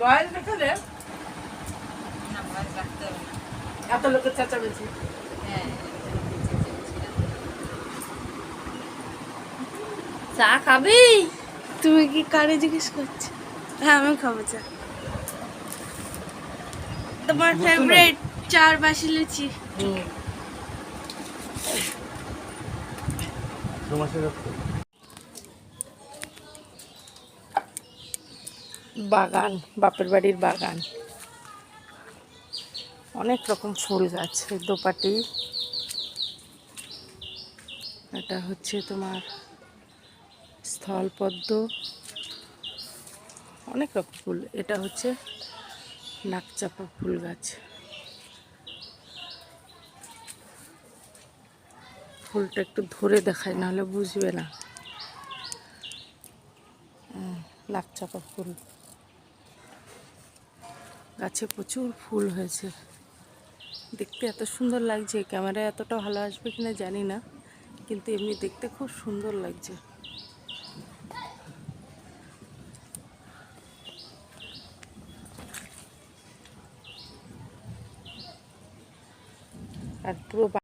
বয়স দেখালে এত লোকের চেঁচামেচি। চা খাবি? তুমি কি কারে জিজ্ঞেস করছ? হ্যাঁ আমি খাব চা। তোমার ফেভারিট চার বাসি লুচি? তোমার সাথে বাগান, বাপের বাড়ির বাগান। অনেক রকম ফুল গাছ দোপাটি। এটা হচ্ছে তোমার স্থলপদ্ম। অনেক রকম ফুল। এটা হচ্ছে নাকচাপা ফুল গাছ। ফুলটা একটু ধরে দেখায় নাহলে বুঝবে না। নাকচাপা ফুল। গাছে প্রচুর ফুল হয়েছে। দেখতে এত সুন্দর লাগছে ক্যামেরায় এতটা ভালো আসবে কিনা জানি না, কিন্তু এমনি দেখতে খুব সুন্দর লাগছে। আর পুরো